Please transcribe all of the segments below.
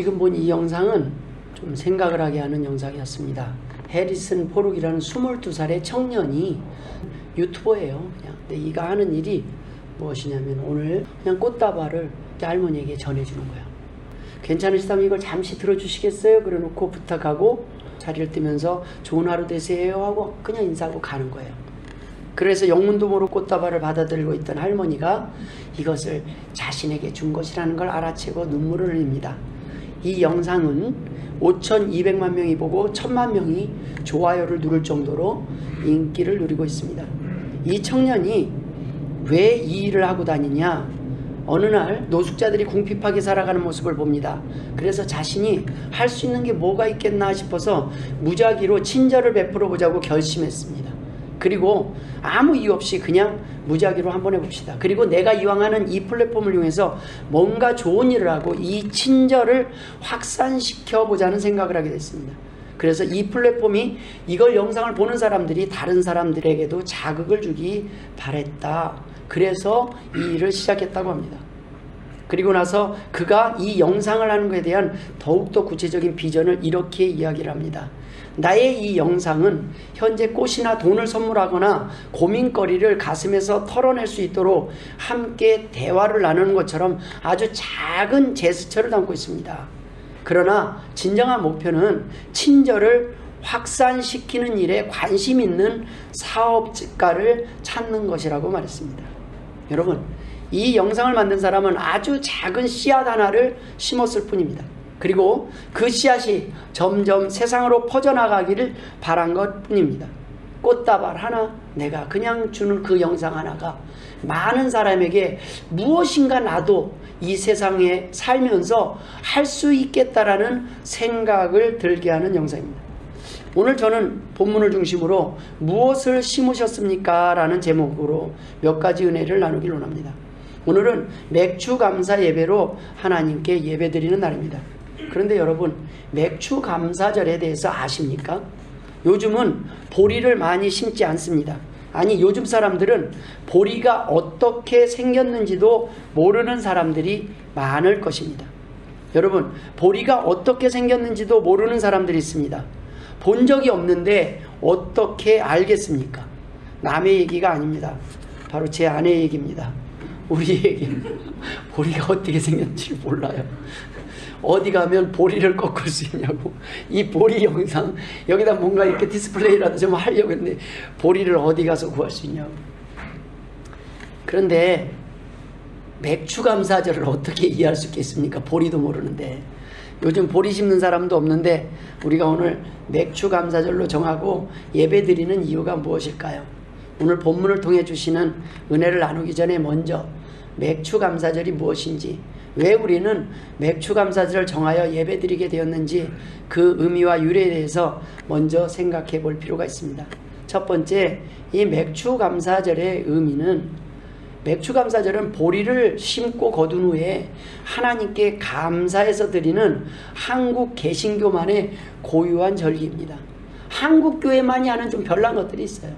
지금 본 이 영상은 좀 생각을 하게 하는 영상이었습니다. 해리슨 포룩이라는 22살의 청년이 유튜버예요. 그냥. 근데 이가 하는 일이 무엇이냐면 오늘 그냥 꽃다발을 할머니에게 전해주는 거예요. 괜찮으시다면 이걸 잠시 들어주시겠어요? 그래 놓고 부탁하고 자리를 뜨면서 좋은 하루 되세요 하고 그냥 인사하고 가는 거예요. 그래서 영문도 모르고 꽃다발을 받아들고 있던 할머니가 이것을 자신에게 준 것이라는 걸 알아채고 눈물을 흘립니다. 이 영상은 5,200만 명이 보고 1,000만 명이 좋아요를 누를 정도로 인기를 누리고 있습니다. 이 청년이 왜 이 일을 하고 다니냐? 어느 날 노숙자들이 궁핍하게 살아가는 모습을 봅니다. 그래서 자신이 할 수 있는 게 뭐가 있겠나 싶어서 무작위로 친절을 베풀어 보자고 결심했습니다. 그리고 아무 이유 없이 그냥 무작위로 한번 해봅시다. 그리고 내가 이왕 하는 이 플랫폼을 이용해서 뭔가 좋은 일을 하고 이 친절을 확산시켜 보자는 생각을 하게 됐습니다. 그래서 이 플랫폼이 이걸 영상을 보는 사람들이 다른 사람들에게도 자극을 주기 바랬다. 그래서 이 일을 시작했다고 합니다. 그리고 나서 그가 이 영상을 하는 것에 대한 더욱더 구체적인 비전을 이렇게 이야기를 합니다. 나의 이 영상은 현재 꽃이나 돈을 선물하거나 고민거리를 가슴에서 털어낼 수 있도록 함께 대화를 나누는 것처럼 아주 작은 제스처를 담고 있습니다. 그러나 진정한 목표는 친절을 확산시키는 일에 관심 있는 사업가를 찾는 것이라고 말했습니다. 여러분, 이 영상을 만든 사람은 아주 작은 씨앗 하나를 심었을 뿐입니다. 그리고 그 씨앗이 점점 세상으로 퍼져나가기를 바란 것 뿐입니다. 꽃다발 하나, 내가 그냥 주는 그 영상 하나가 많은 사람에게 무엇인가 나도 이 세상에 살면서 할 수 있겠다라는 생각을 들게 하는 영상입니다. 오늘 저는 본문을 중심으로 무엇을 심으셨습니까? 라는 제목으로 몇 가지 은혜를 나누길 원합니다. 오늘은 맥주 감사 예배로 하나님께 예배 드리는 날입니다. 그런데 여러분, 맥주 감사절에 대해서 아십니까? 요즘은 보리를 많이 심지 않습니다. 아니, 요즘 사람들은 보리가 어떻게 생겼는지도 모르는 사람들이 많을 것입니다. 여러분, 보리가 어떻게 생겼는지도 모르는 사람들이 있습니다. 본 적이 없는데 어떻게 알겠습니까? 남의 얘기가 아닙니다. 바로 제 아내 얘기입니다. 우리 얘기입니다. 보리가 어떻게 생겼는지 몰라요. 어디 가면 보리를 꺾을 수 있냐고. 이 보리 영상, 여기다 뭔가 이렇게 디스플레이라도 좀 하려고 했는데, 보리를 어디 가서 구할 수 있냐고. 그런데, 맥주 감사절을 어떻게 이해할 수 있겠습니까? 보리도 모르는데. 요즘 보리 심는 사람도 없는데, 우리가 오늘 맥주 감사절로 정하고 예배 드리는 이유가 무엇일까요? 오늘 본문을 통해 주시는 은혜를 나누기 전에 먼저 맥주 감사절이 무엇인지, 왜 우리는 맥주 감사절을 정하여 예배드리게 되었는지 그 의미와 유래에 대해서 먼저 생각해 볼 필요가 있습니다. 첫 번째, 이 맥주 감사절의 의미는 맥주 감사절은 보리를 심고 거둔 후에 하나님께 감사해서 드리는 한국 개신교만의 고유한 절기입니다. 한국 교회만이 하는 좀 별난 것들이 있어요.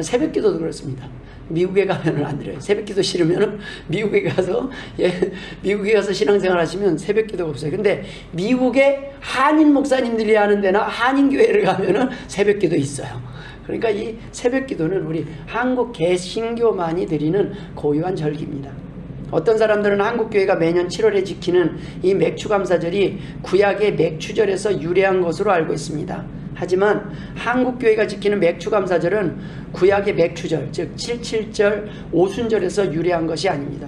새벽 기도도 그렇습니다. 미국에 가면은 안 드려요. 새벽 기도 싫으면은 미국에 가서, 예, 미국에 가서 신앙생활 하시면 새벽 기도가 없어요. 근데 미국에 한인 목사님들이 하는 데나 한인 교회를 가면은 새벽 기도 있어요. 그러니까 이 새벽 기도는 우리 한국 개신교만이 드리는 고유한 절기입니다. 어떤 사람들은 한국교회가 매년 7월에 지키는 이 맥주감사절이 구약의 맥주절에서 유래한 것으로 알고 있습니다. 하지만 한국교회가 지키는 맥주감사절은 구약의 맥주절, 즉 77절 오순절에서 유래한 것이 아닙니다.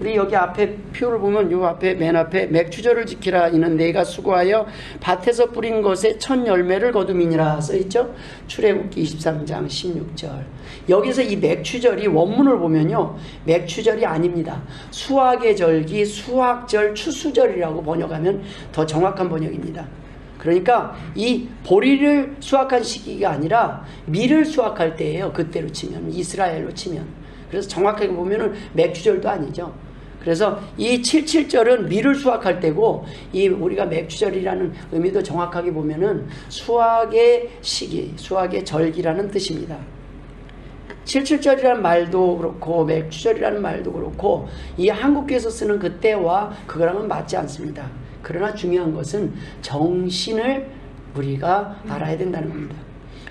우리 여기 앞에 표를 보면 요 앞에 맨 앞에 맥주절을 지키라 이는 내가 수고하여 밭에서 뿌린 것에 첫 열매를 거둠이니라 써 있죠. 출애굽기 23장 16절. 여기서 이 맥주절이 원문을 보면요. 맥주절이 아닙니다. 수학의 절기, 수학절, 추수절이라고 번역하면 더 정확한 번역입니다. 그러니까 이 보리를 수확한 시기가 아니라 밀을 수확할 때예요. 그때로 치면 이스라엘로 치면. 그래서 정확하게 보면은 맥주절도 아니죠. 그래서 이 77절은 밀을 수확할 때고 이 우리가 맥주절이라는 의미도 정확하게 보면은 수확의 시기, 수확의 절기라는 뜻입니다. 77절이라는 말도 그렇고 맥주절이라는 말도 그렇고 이 한국교에서 쓰는 그때와 그거랑은 맞지 않습니다. 그러나 중요한 것은 정신을 우리가 알아야 된다는 겁니다.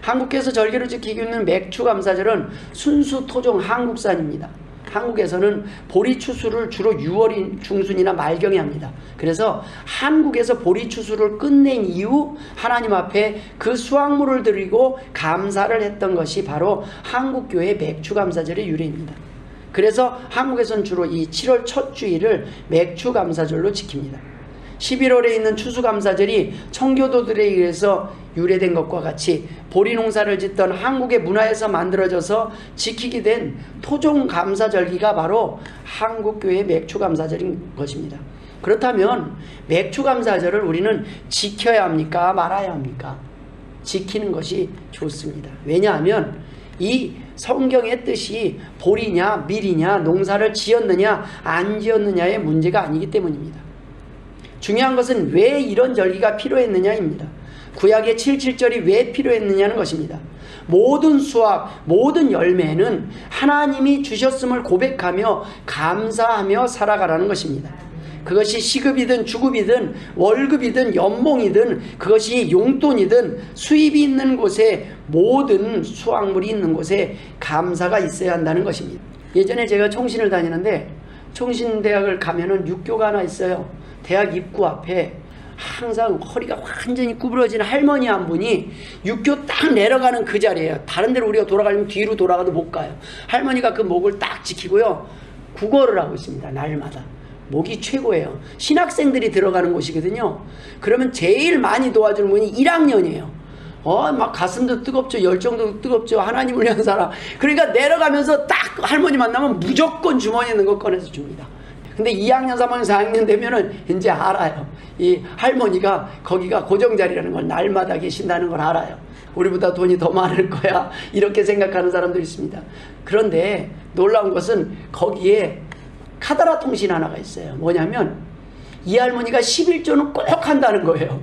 한국에서 절기로 지키고 있는 맥추 감사절은 순수 토종 한국산입니다. 한국에서는 보리 추수를 주로 6월 중순이나 말경에 합니다. 그래서 한국에서 보리 추수를 끝낸 이후 하나님 앞에 그 수확물을 드리고 감사를 했던 것이 바로 한국교회 맥추 감사절의 유래입니다. 그래서 한국에서는 주로 이 7월 첫 주일을 맥추 감사절로 지킵니다. 11월에 있는 추수감사절이 청교도들에 의해서 유래된 것과 같이 보리 농사를 짓던 한국의 문화에서 만들어져서 지키게 된 토종 감사절기가 바로 한국교회 맥추 감사절인 것입니다. 그렇다면 맥추 감사절을 우리는 지켜야 합니까? 말아야 합니까? 지키는 것이 좋습니다. 왜냐하면 이 성경의 뜻이 보리냐 밀이냐 농사를 지었느냐 안 지었느냐의 문제가 아니기 때문입니다. 중요한 것은 왜 이런 절기가 필요했느냐입니다. 구약의 77절이 왜 필요했느냐는 것입니다. 모든 수확, 모든 열매는 하나님이 주셨음을 고백하며 감사하며 살아가라는 것입니다. 그것이 시급이든 주급이든 월급이든 연봉이든 그것이 용돈이든 수입이 있는 곳에 모든 수확물이 있는 곳에 감사가 있어야 한다는 것입니다. 예전에 제가 총신을 다니는데 총신대학을 가면은 육교가 하나 있어요. 대학 입구 앞에 항상 허리가 완전히 구부러진 할머니 한 분이 육교 딱 내려가는 그 자리에요. 다른 데로 우리가 돌아가려면 뒤로 돌아가도 못 가요. 할머니가 그 목을 딱 지키고요. 국어를 하고 있습니다. 날마다. 목이 최고예요. 신학생들이 들어가는 곳이거든요. 그러면 제일 많이 도와주는 분이 1학년이에요. 어, 막 가슴도 뜨겁죠. 열정도 뜨겁죠. 하나님을 위한 사람. 그러니까 내려가면서 딱 할머니 만나면 무조건 주머니에 있는 거 꺼내서 줍니다. 근데 2학년, 3학년, 4학년 되면은 이제 알아요. 이 할머니가 거기가 고정자리라는 걸 날마다 계신다는 걸 알아요. 우리보다 돈이 더 많을 거야. 이렇게 생각하는 사람도 있습니다. 그런데 놀라운 것은 거기에 카다라 통신 하나가 있어요. 뭐냐면 이 할머니가 11조는 꼭 한다는 거예요.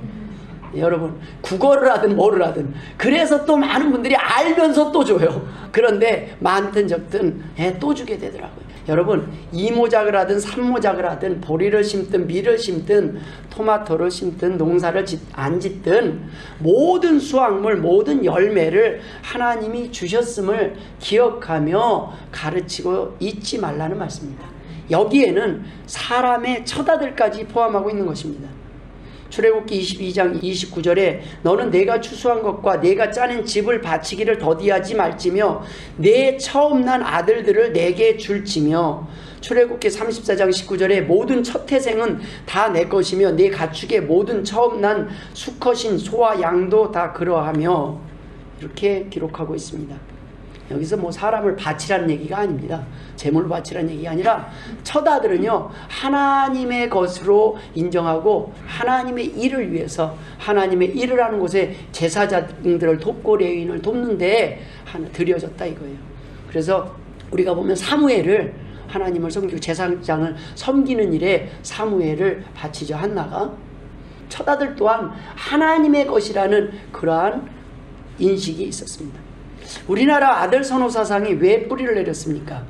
여러분 국어를 하든 뭐를 하든 그래서 또 많은 분들이 알면서 또 줘요. 그런데 많든 적든 예, 또 주게 되더라고요. 여러분 이모작을 하든 삼모작을 하든 보리를 심든 밀을 심든 토마토를 심든 농사를 짓, 안 짓든 모든 수확물 모든 열매를 하나님이 주셨음을 기억하며 가르치고 잊지 말라는 말씀입니다. 여기에는 사람의 처다들까지 포함하고 있는 것입니다. 출애굽기 22장 29절에 너는 내가 추수한 것과 내가 짜낸 집을 바치기를 더디하지 말지며 내 처음 난 아들들을 내게 줄지며 출애굽기 34장 19절에 모든 첫 태생은 다 내 것이며 내 가축의 모든 처음 난 수컷인 소와 양도 다 그러하며 이렇게 기록하고 있습니다. 여기서 뭐 사람을 바치라는 얘기가 아닙니다. 재물 바치라는 얘기가 아니라 처다들은요 하나님의 것으로 인정하고 하나님의 일을 위해서 하나님의 일을 하는 곳에 제사장들을 돕고 레위인을 돕는데 하나 드려졌다 이거예요. 그래서 우리가 보면 사무엘을 하나님을 섬기고 제사장을 섬기는 일에 사무엘을 바치죠 한나가 처다들 또한 하나님의 것이라는 그러한 인식이 있었습니다. 우리나라 아들 선호 사상이 왜 뿌리를 내렸습니까?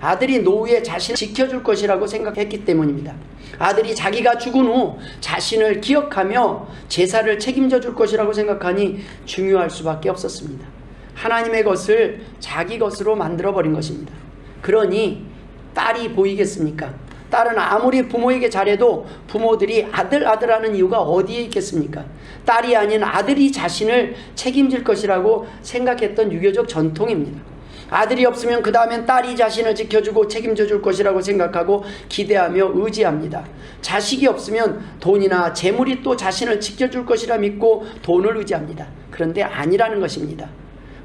아들이 노후에 자신을 지켜줄 것이라고 생각했기 때문입니다. 아들이 자기가 죽은 후 자신을 기억하며 제사를 책임져 줄 것이라고 생각하니 중요할 수밖에 없었습니다. 하나님의 것을 자기 것으로 만들어 버린 것입니다. 그러니 딸이 보이겠습니까? 딸은 아무리 부모에게 잘해도 부모들이 아들 아들 하는 이유가 어디에 있겠습니까? 딸이 아닌 아들이 자신을 책임질 것이라고 생각했던 유교적 전통입니다. 아들이 없으면 그 다음엔 딸이 자신을 지켜주고 책임져 줄 것이라고 생각하고 기대하며 의지합니다. 자식이 없으면 돈이나 재물이 또 자신을 지켜줄 것이라 믿고 돈을 의지합니다. 그런데 아니라는 것입니다.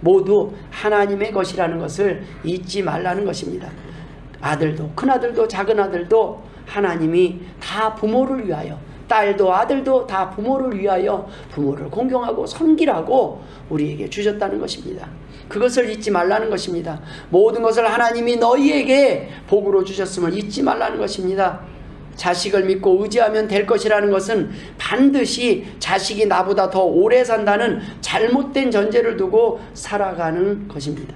모두 하나님의 것이라는 것을 잊지 말라는 것입니다. 아들도 큰아들도 작은아들도 하나님이 다 부모를 위하여 딸도 아들도 다 부모를 위하여 부모를 공경하고 섬기라고 우리에게 주셨다는 것입니다. 그것을 잊지 말라는 것입니다. 모든 것을 하나님이 너희에게 복으로 주셨음을 잊지 말라는 것입니다. 자식을 믿고 의지하면 될 것이라는 것은 반드시 자식이 나보다 더 오래 산다는 잘못된 전제를 두고 살아가는 것입니다.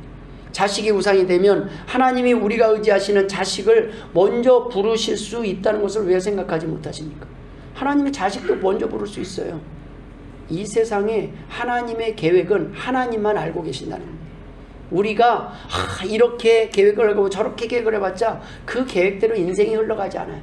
자식이 우상이 되면 하나님이 우리가 의지하시는 자식을 먼저 부르실 수 있다는 것을 왜 생각하지 못하십니까? 하나님의 자식도 먼저 부를 수 있어요. 이 세상에 하나님의 계획은 하나님만 알고 계신다는 거예요. 우리가 아, 이렇게 계획을 하고 저렇게 계획을 해봤자 그 계획대로 인생이 흘러가지 않아요.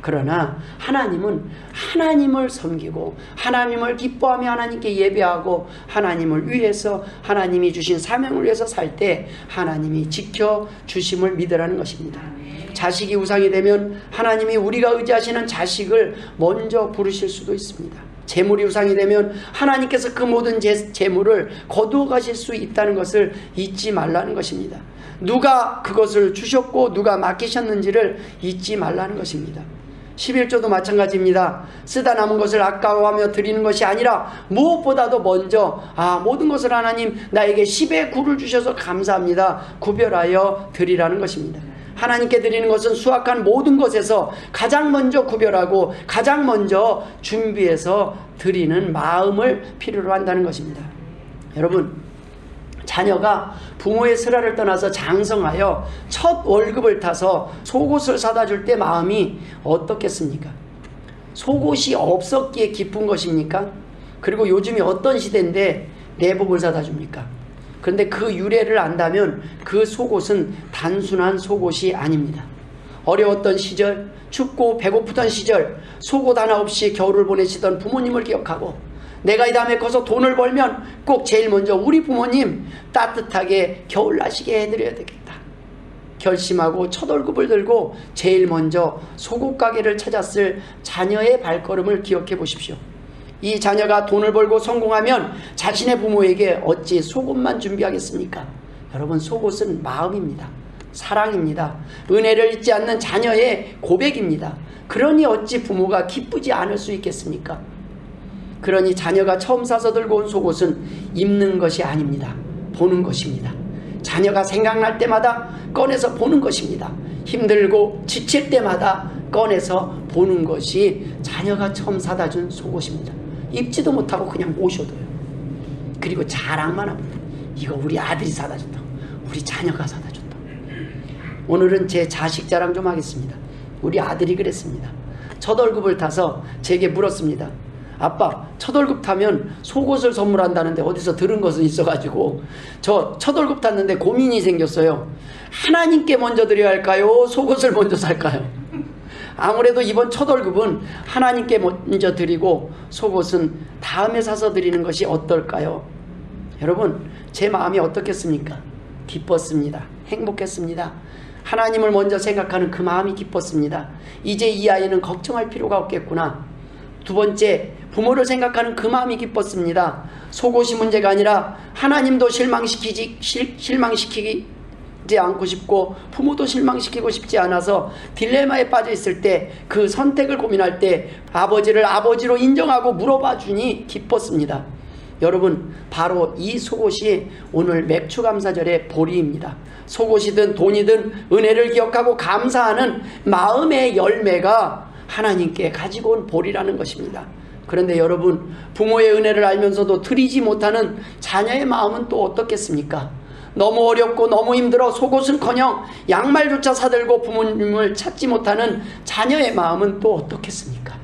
그러나 하나님은 하나님을 섬기고 하나님을 기뻐하며 하나님께 예배하고 하나님을 위해서 하나님이 주신 사명을 위해서 살 때 하나님이 지켜 주심을 믿으라는 것입니다. 자식이 우상이 되면 하나님이 우리가 의지하시는 자식을 먼저 부르실 수도 있습니다. 재물이 우상이 되면 하나님께서 그 모든 재, 재물을 거두어 가실 수 있다는 것을 잊지 말라는 것입니다. 누가 그것을 주셨고 누가 맡기셨는지를 잊지 말라는 것입니다. 11조도 마찬가지입니다. 쓰다 남은 것을 아까워하며 드리는 것이 아니라 무엇보다도 먼저 아 모든 것을 하나님 나에게 10의 구를 주셔서 감사합니다. 구별하여 드리라는 것입니다. 하나님께 드리는 것은 수확한 모든 것에서 가장 먼저 구별하고 가장 먼저 준비해서 드리는 마음을 필요로 한다는 것입니다. 여러분 자녀가 부모의 슬하를 떠나서 장성하여 첫 월급을 타서 속옷을 사다 줄 때 마음이 어떻겠습니까? 속옷이 없었기에 기쁜 것입니까? 그리고 요즘이 어떤 시대인데 내복을 사다 줍니까? 그런데 그 유래를 안다면 그 속옷은 단순한 속옷이 아닙니다. 어려웠던 시절, 춥고 배고프던 시절, 속옷 하나 없이 겨울을 보내시던 부모님을 기억하고 내가 이 다음에 커서 돈을 벌면 꼭 제일 먼저 우리 부모님 따뜻하게 겨울 나시게 해드려야 되겠다. 결심하고 첫 월급을 들고 제일 먼저 속옷 가게를 찾았을 자녀의 발걸음을 기억해 보십시오. 이 자녀가 돈을 벌고 성공하면 자신의 부모에게 어찌 속옷만 준비하겠습니까? 여러분, 속옷은 마음입니다. 사랑입니다. 은혜를 잊지 않는 자녀의 고백입니다. 그러니 어찌 부모가 기쁘지 않을 수 있겠습니까? 그러니 자녀가 처음 사서 들고 온 속옷은 입는 것이 아닙니다. 보는 것입니다. 자녀가 생각날 때마다 꺼내서 보는 것입니다. 힘들고 지칠 때마다 꺼내서 보는 것이 자녀가 처음 사다 준 속옷입니다. 입지도 못하고 그냥 모셔둬요. 그리고 자랑만 합니다. 이거 우리 아들이 사다 줬다. 우리 자녀가 사다 줬다. 오늘은 제 자식 자랑 좀 하겠습니다. 우리 아들이 그랬습니다. 첫 월급을 타서 제게 물었습니다. 아빠, 첫 월급 타면 속옷을 선물한다는데 어디서 들은 것은 있어가지고 저 첫 월급 탔는데 고민이 생겼어요. 하나님께 먼저 드려야 할까요? 속옷을 먼저 살까요? 아무래도 이번 첫 월급은 하나님께 먼저 드리고 속옷은 다음에 사서 드리는 것이 어떨까요? 여러분, 제 마음이 어떻겠습니까? 기뻤습니다. 행복했습니다. 하나님을 먼저 생각하는 그 마음이 기뻤습니다. 이제 이 아이는 걱정할 필요가 없겠구나. 두 번째, 부모를 생각하는 그 마음이 기뻤습니다. 속옷이 문제가 아니라 하나님도 실망시키지, 실, 실망시키지 않고 싶고 부모도 실망시키고 싶지 않아서 딜레마에 빠져 있을 때 그 선택을 고민할 때 아버지를 아버지로 인정하고 물어봐 주니 기뻤습니다. 여러분 바로 이 속옷이 오늘 맥추감사절의 보리입니다. 속옷이든 돈이든 은혜를 기억하고 감사하는 마음의 열매가 하나님께 가지고 온 보리라는 것입니다. 그런데 여러분 부모의 은혜를 알면서도 드리지 못하는 자녀의 마음은 또 어떻겠습니까? 너무 어렵고 너무 힘들어 속옷은커녕 양말조차 사들고 부모님을 찾지 못하는 자녀의 마음은 또 어떻겠습니까?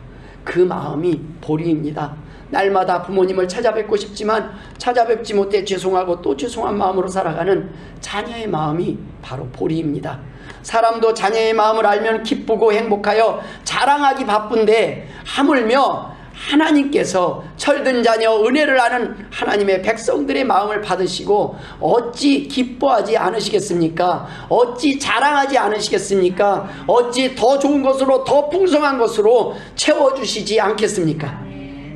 그 마음이 보리입니다. 날마다 부모님을 찾아뵙고 싶지만 찾아뵙지 못해 죄송하고 또 죄송한 마음으로 살아가는 자녀의 마음이 바로 보리입니다. 사람도 자녀의 마음을 알면 기쁘고 행복하여 자랑하기 바쁜데 하물며 하나님께서 철든 자녀 은혜를 아는 하나님의 백성들의 마음을 받으시고 어찌 기뻐하지 않으시겠습니까? 어찌 자랑하지 않으시겠습니까? 어찌 더 좋은 것으로 더 풍성한 것으로 채워주시지 않겠습니까?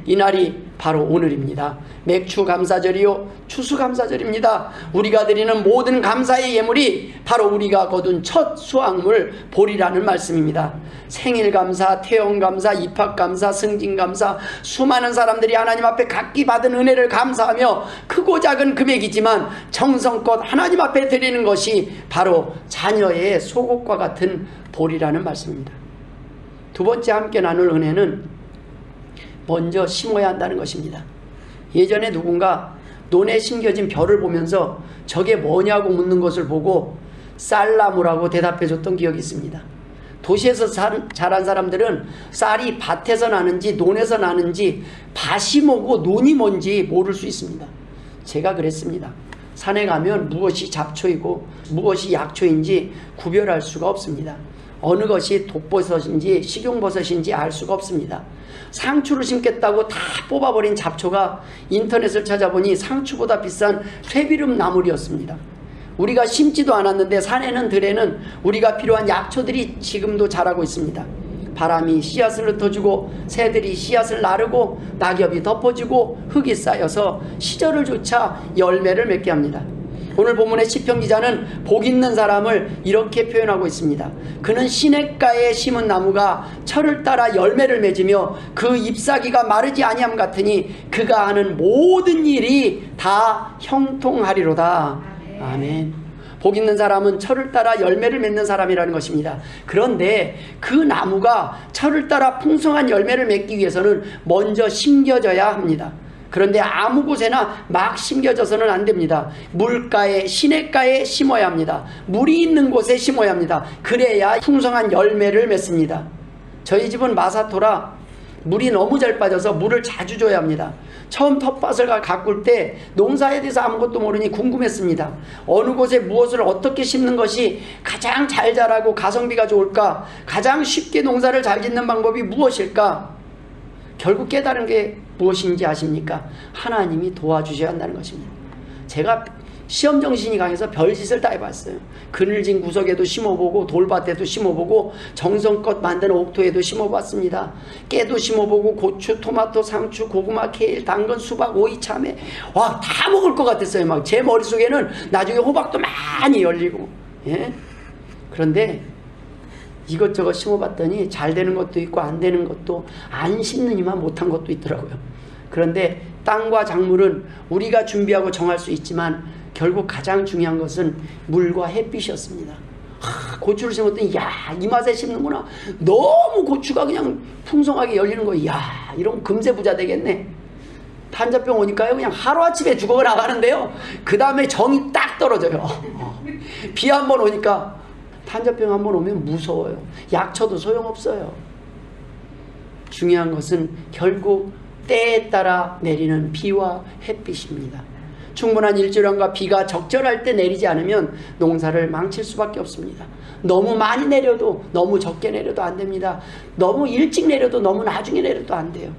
이날이 바로 오늘입니다. 맥추 감사절이요 추수 감사절입니다. 우리가 드리는 모든 감사의 예물이 바로 우리가 거둔 첫 수확물 보리라는 말씀입니다. 생일 감사, 태영 감사, 입학 감사, 승진 감사 수많은 사람들이 하나님 앞에 각기 받은 은혜를 감사하며 크고 작은 금액이지만 정성껏 하나님 앞에 드리는 것이 바로 자녀의 속옷과 같은 보리라는 말씀입니다. 두 번째 함께 나눌 은혜는 먼저 심어야 한다는 것입니다. 예전에 누군가 논에 심겨진 별을 보면서 저게 뭐냐고 묻는 것을 보고 쌀나무라고 대답해 줬던 기억이 있습니다. 도시에서 살- 자란 사람들은 쌀이 밭에서 나는지 논에서 나는지 밭이 뭐고 논이 뭔지 모를 수 있습니다. 제가 그랬습니다. 산에 가면 무엇이 잡초이고 무엇이 약초인지 구별할 수가 없습니다. 어느 것이 독버섯인지 식용버섯인지 알 수가 없습니다. 상추를 심겠다고 다 뽑아버린 잡초가 인터넷을 찾아보니 상추보다 비싼 쇠비름 나물이었습니다. 우리가 심지도 않았는데 산에는 들에는 우리가 필요한 약초들이 지금도 자라고 있습니다. 바람이 씨앗을 흩어주고 새들이 씨앗을 나르고 낙엽이 덮어지고 흙이 쌓여서 시절을 조차 열매를 맺게 합니다. 오늘 본문의 시편 기자는 복 있는 사람을 이렇게 표현하고 있습니다. 그는 시냇가에 심은 나무가 철을 따라 열매를 맺으며 그 잎사귀가 마르지 아니함 같으니 그가 하는 모든 일이 다 형통하리로다. 아멘. 복 있는 사람은 철을 따라 열매를 맺는 사람이라는 것입니다. 그런데 그 나무가 철을 따라 풍성한 열매를 맺기 위해서는 먼저 심겨져야 합니다. 그런데 아무 곳에나 막 심겨져서는 안 됩니다. 물가에, 시냇가에 심어야 합니다. 물이 있는 곳에 심어야 합니다. 그래야 풍성한 열매를 맺습니다. 저희 집은 마사토라 물이 너무 잘 빠져서 물을 자주 줘야 합니다. 처음 텃밭을 가- 가꿀 때 농사에 대해서 아무것도 모르니 궁금했습니다. 어느 곳에 무엇을 어떻게 심는 것이 가장 잘 자라고 가성비가 좋을까? 가장 쉽게 농사를 잘 짓는 방법이 무엇일까? 결국 깨달은 게 무엇인지 아십니까? 하나님이 도와주셔야 한다는 것입니다. 제가 시험 정신이 강해서 별짓을 다 해봤어요. 그늘진 구석에도 심어보고 돌밭에도 심어보고 정성껏 만든 옥토에도 심어봤습니다. 깨도 심어보고 고추, 토마토, 상추, 고구마, 케일, 당근, 수박, 오이, 참외 와 다 먹을 것 같았어요. 막 제 머릿속에는 나중에 호박도 많이 열리고 예? 그런데 이것저것 심어봤더니 잘 되는 것도 있고 안 되는 것도 안 심느니만 못한 것도 있더라고요. 그런데 땅과 작물은 우리가 준비하고 정할 수 있지만 결국 가장 중요한 것은 물과 햇빛이었습니다. 하, 고추를 심었더니 야 이 맛에 심는구나. 너무 고추가 그냥 풍성하게 열리는 거예요. 야 이런 금세 부자 되겠네. 탄저병 오니까요 그냥 하루아침에 죽어 나가는데요. 그 다음에 정이 딱 떨어져요. 비 한 번 오니까 탄저병 한번 오면 무서워요. 약 쳐도 소용없어요. 중요한 것은 결국 때에 따라 내리는 비와 햇빛입니다. 충분한 일조량과 비가 적절할 때 내리지 않으면 농사를 망칠 수밖에 없습니다. 너무 많이 내려도 너무 적게 내려도 안 됩니다. 너무 일찍 내려도 너무 나중에 내려도 안 돼요.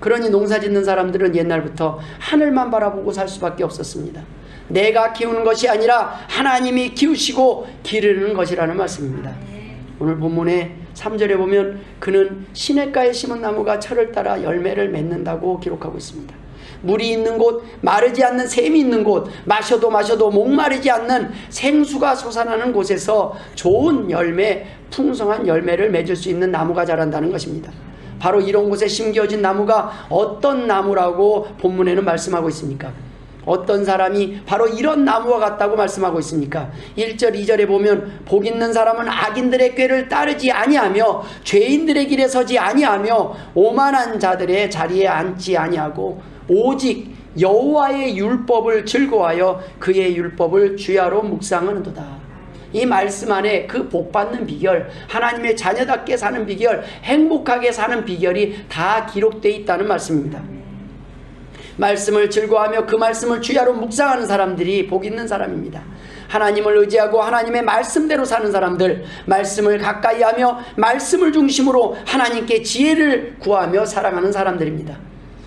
그러니 농사 짓는 사람들은 옛날부터 하늘만 바라보고 살 수밖에 없었습니다. 내가 키우는 것이 아니라 하나님이 키우시고 기르는 것이라는 말씀입니다. 오늘 본문의 3절에 보면 그는 시냇가에 심은 나무가 철을 따라 열매를 맺는다고 기록하고 있습니다. 물이 있는 곳, 마르지 않는 샘이 있는 곳, 마셔도 마셔도 목마르지 않는 생수가 솟아나는 곳에서 좋은 열매, 풍성한 열매를 맺을 수 있는 나무가 자란다는 것입니다. 바로 이런 곳에 심겨진 나무가 어떤 나무라고 본문에는 말씀하고 있습니까? 어떤 사람이 바로 이런 나무와 같다고 말씀하고 있습니까? 1절, 2절에 보면 복 있는 사람은 악인들의 꾀를 따르지 아니하며 죄인들의 길에 서지 아니하며 오만한 자들의 자리에 앉지 아니하고 오직 여호와의 율법을 즐거워하여 그의 율법을 주야로 묵상하는도다. 이 말씀 안에 그 복 받는 비결, 하나님의 자녀답게 사는 비결, 행복하게 사는 비결이 다 기록되어 있다는 말씀입니다. 말씀을 즐거워하며 그 말씀을 주야로 묵상하는 사람들이 복 있는 사람입니다. 하나님을 의지하고 하나님의 말씀대로 사는 사람들, 말씀을 가까이 하며 말씀을 중심으로 하나님께 지혜를 구하며 살아가는 사람들입니다.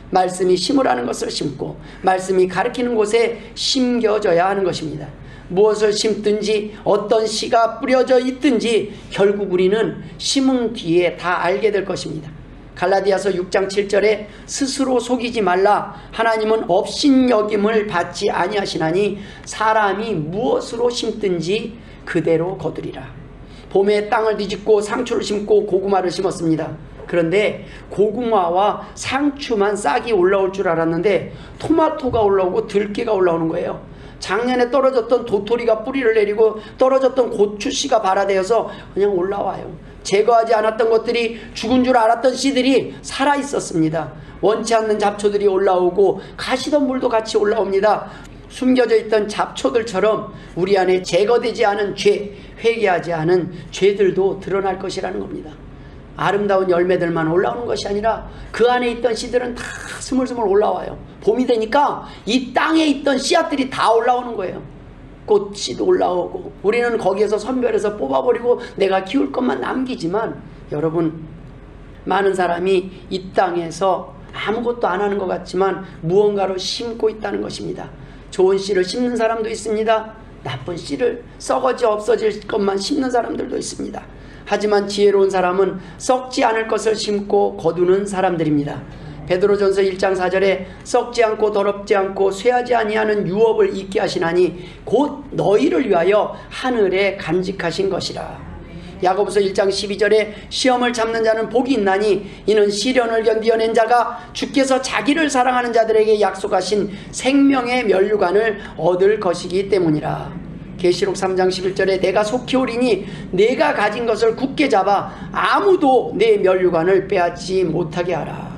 말씀이 심으라는 것을 심고 말씀이 가르치는 곳에 심겨져야 하는 것입니다. 무엇을 심든지 어떤 씨가 뿌려져 있든지 결국 우리는 심은 뒤에 다 알게 될 것입니다. 갈라디아서 6장 7절에 스스로 속이지 말라 하나님은 업신여김을 받지 아니하시나니 사람이 무엇으로 심든지 그대로 거두리라. 봄에 땅을 뒤집고 상추를 심고 고구마를 심었습니다. 그런데 고구마와 상추만 싹이 올라올 줄 알았는데 토마토가 올라오고 들깨가 올라오는 거예요. 작년에 떨어졌던 도토리가 뿌리를 내리고 떨어졌던 고추씨가 발아되어서 그냥 올라와요. 제거하지 않았던 것들이 죽은 줄 알았던 씨들이 살아 있었습니다. 원치 않는 잡초들이 올라오고 가시덤불도 같이 올라옵니다. 숨겨져 있던 잡초들처럼 우리 안에 제거되지 않은 죄, 회개하지 않은 죄들도 드러날 것이라는 겁니다. 아름다운 열매들만 올라오는 것이 아니라 그 안에 있던 씨들은 다 스물스물 올라와요. 봄이 되니까 이 땅에 있던 씨앗들이 다 올라오는 거예요. 꽃씨도 올라오고 우리는 거기에서 선별해서 뽑아버리고 내가 키울 것만 남기지만 여러분 많은 사람이 이 땅에서 아무것도 안 하는 것 같지만 무언가로 심고 있다는 것입니다. 좋은 씨를 심는 사람도 있습니다. 나쁜 씨를 썩어져 없어질 것만 심는 사람들도 있습니다. 하지만 지혜로운 사람은 썩지 않을 것을 심고 거두는 사람들입니다. 베드로전서 1장 4절에 썩지 않고 더럽지 않고 쇠하지 아니하는 유업을 잊게 하시나니 곧 너희를 위하여 하늘에 간직하신 것이라. 야고보서 1장 12절에 시험을 참는 자는 복이 있나니 이는 시련을 견디어낸 자가 주께서 자기를 사랑하는 자들에게 약속하신 생명의 면류관을 얻을 것이기 때문이라. 계시록 3장 11절에 내가 속히 오리니 내가 가진 것을 굳게 잡아 아무도 내 면류관을 빼앗지 못하게 하라.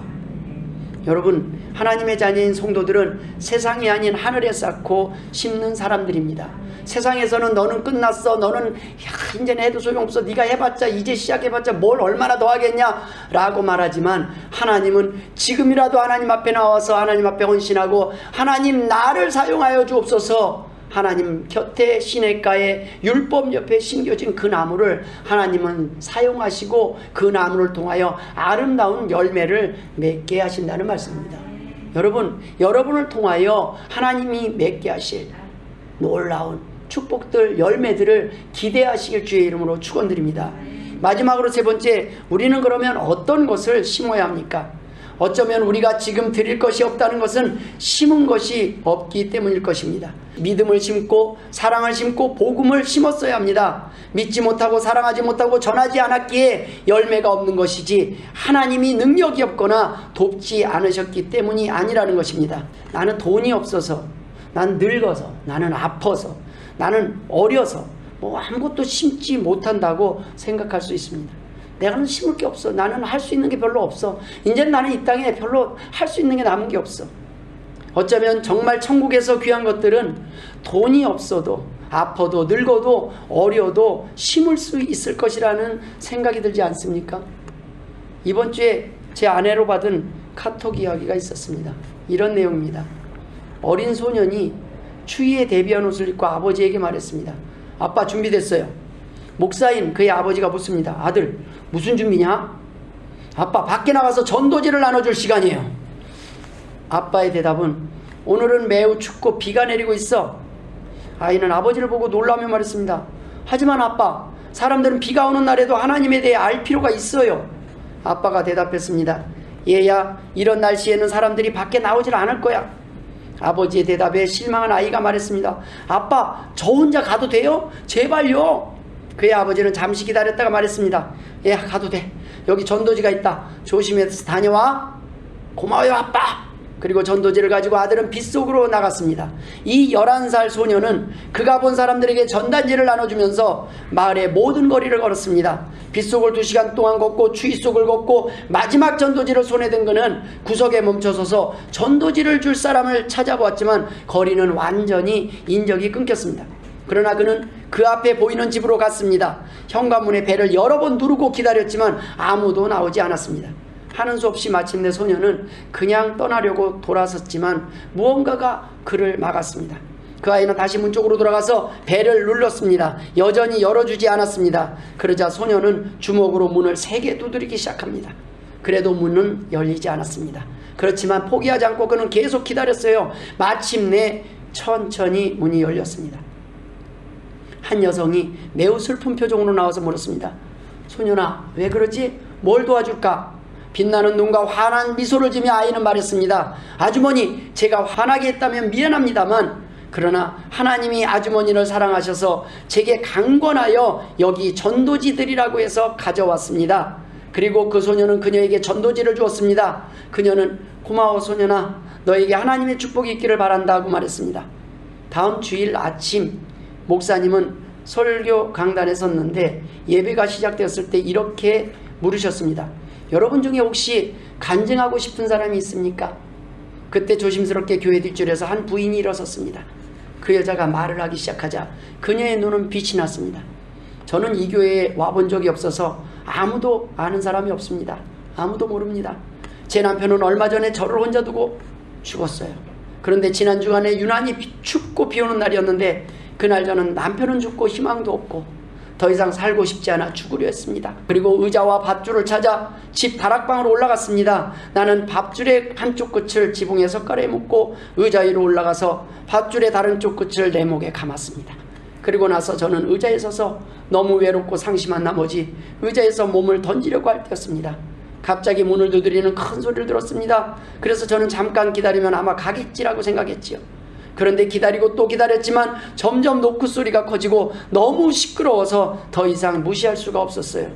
여러분 하나님의 자녀인 성도들은 세상이 아닌 하늘에 쌓고 심는 사람들입니다. 세상에서는 너는 끝났어. 너는 야, 이제는 해도 소용없어. 네가 해봤자 이제 시작해봤자 뭘 얼마나 더 하겠냐 라고 말하지만 하나님은 지금이라도 하나님 앞에 나와서 하나님 앞에 헌신하고 하나님 나를 사용하여 주옵소서. 하나님 곁에 시냇가에 율법 옆에 심겨진 그 나무를 하나님은 사용하시고 그 나무를 통하여 아름다운 열매를 맺게 하신다는 말씀입니다. 여러분, 여러분을 통하여 하나님이 맺게 하실 놀라운 축복들, 열매들을 기대하시길 주의 이름으로 축원드립니다. 마지막으로 세 번째, 우리는 그러면 어떤 것을 심어야 합니까? 어쩌면 우리가 지금 드릴 것이 없다는 것은 심은 것이 없기 때문일 것입니다. 믿음을 심고 사랑을 심고 복음을 심었어야 합니다. 믿지 못하고 사랑하지 못하고 전하지 않았기에 열매가 없는 것이지 하나님이 능력이 없거나 돕지 않으셨기 때문이 아니라는 것입니다. 나는 돈이 없어서 난 늙어서 나는 아파서 나는 어려서 뭐 아무것도 심지 못한다고 생각할 수 있습니다. 내가는 심을 게 없어. 나는 할 수 있는 게 별로 없어. 이제 나는 이 땅에 별로 할 수 있는 게 남은 게 없어. 어쩌면 정말 천국에서 귀한 것들은 돈이 없어도 아파도 늙어도 어려도 심을 수 있을 것이라는 생각이 들지 않습니까? 이번 주에 제 아내로 받은 카톡 이야기가 있었습니다. 이런 내용입니다. 어린 소년이 추위에 대비한 옷을 입고 아버지에게 말했습니다. 아빠 준비됐어요. 목사인 그의 아버지가 묻습니다. 아들, 무슨 준비냐? 아빠, 밖에 나가서 전도지를 나눠줄 시간이에요. 아빠의 대답은 오늘은 매우 춥고 비가 내리고 있어. 아이는 아버지를 보고 놀라며 말했습니다. 하지만 아빠, 사람들은 비가 오는 날에도 하나님에 대해 알 필요가 있어요. 아빠가 대답했습니다. 얘야, 이런 날씨에는 사람들이 밖에 나오질 않을 거야. 아버지의 대답에 실망한 아이가 말했습니다. 아빠, 저 혼자 가도 돼요? 제발요. 그의 아버지는 잠시 기다렸다가 말했습니다. 예, 가도 돼. 여기 전도지가 있다. 조심해서 다녀와. 고마워요, 아빠. 그리고 전도지를 가지고 아들은 빗속으로 나갔습니다. 이 11살 소녀는 그가 본 사람들에게 전단지를 나눠주면서 마을의 모든 거리를 걸었습니다. 빗속을 두 시간 동안 걷고 추위 속을 걷고 마지막 전도지를 손에 든 그는 구석에 멈춰서서 전도지를 줄 사람을 찾아보았지만 거리는 완전히 인적이 끊겼습니다. 그러나 그는 그 앞에 보이는 집으로 갔습니다. 현관문에 배를 여러 번 누르고 기다렸지만 아무도 나오지 않았습니다. 하는 수 없이 마침내 소녀는 그냥 떠나려고 돌아섰지만 무언가가 그를 막았습니다. 그 아이는 다시 문 쪽으로 돌아가서 배를 눌렀습니다. 여전히 열어주지 않았습니다. 그러자 소녀는 주먹으로 문을 세게 두드리기 시작합니다. 그래도 문은 열리지 않았습니다. 그렇지만 포기하지 않고 그는 계속 기다렸어요. 마침내 천천히 문이 열렸습니다. 한 여성이 매우 슬픈 표정으로 나와서 물었습니다. 소년아, 왜 그러지? 뭘 도와줄까? 빛나는 눈과 환한 미소를 지며 아이는 말했습니다. 아주머니, 제가 화나게 했다면 미안합니다만, 그러나 하나님이 아주머니를 사랑하셔서 제게 강권하여 여기 전도지들이라고 해서 가져왔습니다. 그리고 그 소녀는 그녀에게 전도지를 주었습니다. 그녀는 고마워 소년아, 너에게 하나님의 축복이 있기를 바란다고 말했습니다. 다음 주일 아침 목사님은 설교 강단에 섰는데 예배가 시작되었을 때 이렇게 물으셨습니다. 여러분 중에 혹시 간증하고 싶은 사람이 있습니까? 그때 조심스럽게 교회 뒷줄에서 한 부인이 일어섰습니다. 그 여자가 말을 하기 시작하자 그녀의 눈은 빛이 났습니다. 저는 이 교회에 와본 적이 없어서 아무도 아는 사람이 없습니다. 아무도 모릅니다. 제 남편은 얼마 전에 저를 혼자 두고 죽었어요. 그런데 지난 주간에 유난히 비- 춥고 비 오는 날이었는데 그날 저는 남편은 죽고 희망도 없고 더 이상 살고 싶지 않아 죽으려 했습니다. 그리고 의자와 밥줄을 찾아 집 다락방으로 올라갔습니다. 나는 밥줄의 한쪽 끝을 지붕에 젓갈에 묶고 의자 위로 올라가서 밥줄의 다른 쪽 끝을 내 목에 감았습니다. 그리고 나서 저는 의자에 서서 너무 외롭고 상심한 나머지 의자에서 몸을 던지려고 할 때였습니다. 갑자기 문을 두드리는 큰 소리를 들었습니다. 그래서 저는 잠깐 기다리면 아마 가겠지라고 생각했지요. 그런데 기다리고 또 기다렸지만 점점 노크 소리가 커지고 너무 시끄러워서 더 이상 무시할 수가 없었어요.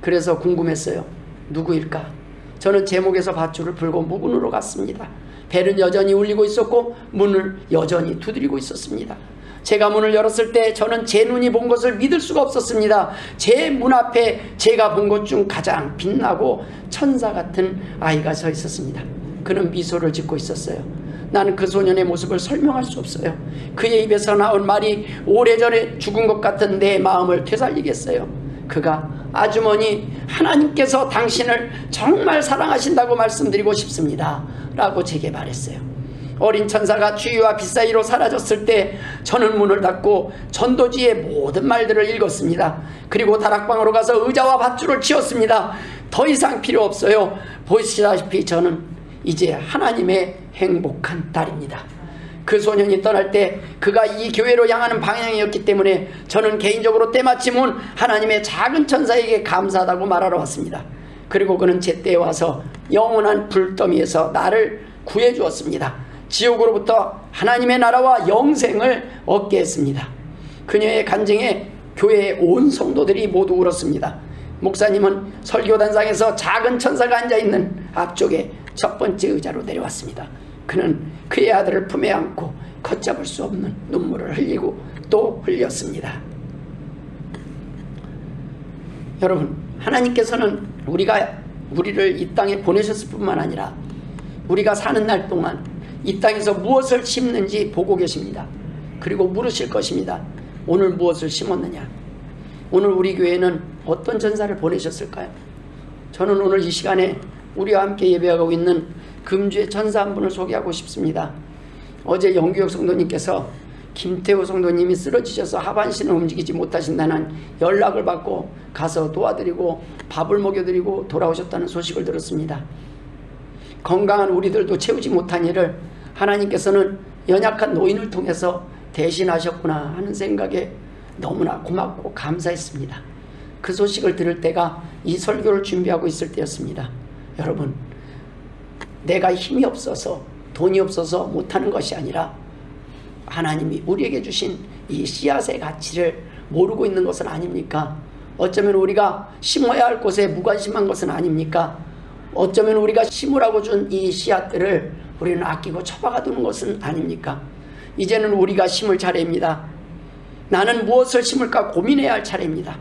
그래서 궁금했어요. 누구일까? 저는 제목에서 밧줄을 풀고 무군으로 갔습니다. 벨은 여전히 울리고 있었고 문을 여전히 두드리고 있었습니다. 제가 문을 열었을 때 저는 제 눈이 본 것을 믿을 수가 없었습니다. 제 문 앞에 제가 본 것 중 가장 빛나고 천사 같은 아이가 서 있었습니다. 그는 미소를 짓고 있었어요. 나는 그 소년의 모습을 설명할 수 없어요. 그의 입에서 나온 말이 오래전에 죽은 것 같은 내 마음을 되살리겠어요. 그가 아주머니 하나님께서 당신을 정말 사랑하신다고 말씀드리고 싶습니다. 라고 제게 말했어요. 어린 천사가 주위와 빗사이로 사라졌을 때 저는 문을 닫고 전도지의 모든 말들을 읽었습니다. 그리고 다락방으로 가서 의자와 밧줄을 치웠습니다. 더 이상 필요 없어요. 보시다시피 저는 이제 하나님의 행복한 딸입니다. 그 소년이 떠날 때 그가 이 교회로 향하는 방향이었기 때문에 저는 개인적으로 때마침은 하나님의 작은 천사에게 감사하다고 말하러 왔습니다. 그리고 그는 제때에 와서 영원한 불더미에서 나를 구해 주었습니다. 지옥으로부터 하나님의 나라와 영생을 얻게 했습니다. 그녀의 간증에 교회의 온 성도들이 모두 울었습니다. 목사님은 설교단상에서 작은 천사가 앉아 있는 앞쪽에 첫 번째 의자로 내려왔습니다. 그는 그의 아들을 품에 안고 걷잡을 수 없는 눈물을 흘리고 또 흘렸습니다. 여러분, 하나님께서는 우리가 우리를 이 땅에 보내셨을 뿐만 아니라 우리가 사는 날 동안 이 땅에서 무엇을 심는지 보고 계십니다. 그리고 물으실 것입니다. 오늘 무엇을 심었느냐? 오늘 우리 교회는 어떤 전사를 보내셨을까요? 저는 오늘 이 시간에 우리와 함께 예배하고 있는 금주의 천사 한 분을 소개하고 싶습니다. 어제 영규혁 성도님께서 김태호 성도님이 쓰러지셔서 하반신을 움직이지 못하신다는 연락을 받고 가서 도와드리고 밥을 먹여드리고 돌아오셨다는 소식을 들었습니다. 건강한 우리들도 채우지 못한 일을 하나님께서는 연약한 노인을 통해서 대신하셨구나 하는 생각에 너무나 고맙고 감사했습니다. 그 소식을 들을 때가 이 설교를 준비하고 있을 때였습니다. 여러분, 내가 힘이 없어서 돈이 없어서 못하는 것이 아니라 하나님이 우리에게 주신 이 씨앗의 가치를 모르고 있는 것은 아닙니까? 어쩌면 우리가 심어야 할 곳에 무관심한 것은 아닙니까? 어쩌면 우리가 심으라고 준 이 씨앗들을 우리는 아끼고 처박아 두는 것은 아닙니까? 이제는 우리가 심을 차례입니다. 나는 무엇을 심을까 고민해야 할 차례입니다.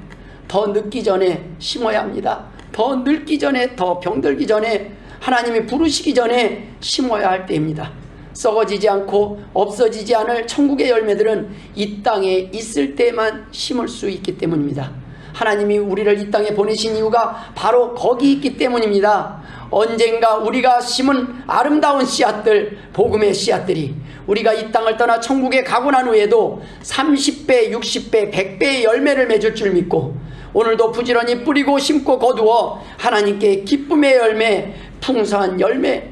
더 늦기 전에 심어야 합니다. 더 늙기 전에, 더 병들기 전에, 하나님이 부르시기 전에 심어야 할 때입니다. 썩어지지 않고 없어지지 않을 천국의 열매들은 이 땅에 있을 때만 심을 수 있기 때문입니다. 하나님이 우리를 이 땅에 보내신 이유가 바로 거기 있기 때문입니다. 언젠가 우리가 심은 아름다운 씨앗들, 복음의 씨앗들이 우리가 이 땅을 떠나 천국에 가고 난 후에도 30배, 60배, 100배의 열매를 맺을 줄 믿고 오늘도 부지런히 뿌리고 심고 거두어 하나님께 기쁨의 열매, 풍성한 열매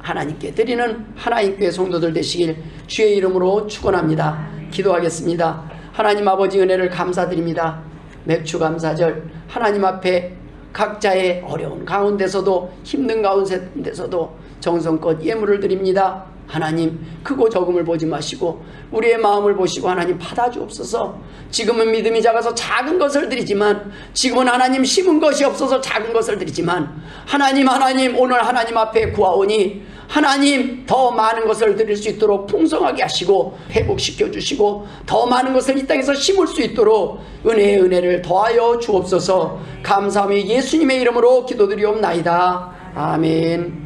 하나님께 드리는 하나님 교회 성도들 되시길 주의 이름으로 축원합니다. 기도하겠습니다. 하나님 아버지 은혜를 감사드립니다. 맥주 감사절 하나님 앞에 각자의 어려운 가운데서도 힘든 가운데서도 정성껏 예물을 드립니다. 하나님 크고 적음을 보지 마시고 우리의 마음을 보시고 하나님 받아주옵소서. 지금은 믿음이 작아서 작은 것을 드리지만 지금은 하나님 심은 것이 없어서 작은 것을 드리지만 하나님 하나님 오늘 하나님 앞에 구하오니 하나님 더 많은 것을 드릴 수 있도록 풍성하게 하시고 회복시켜 주시고 더 많은 것을 이 땅에서 심을 수 있도록 은혜의 은혜를 더하여 주옵소서. 감사함이 예수님의 이름으로 기도드리옵나이다. 아멘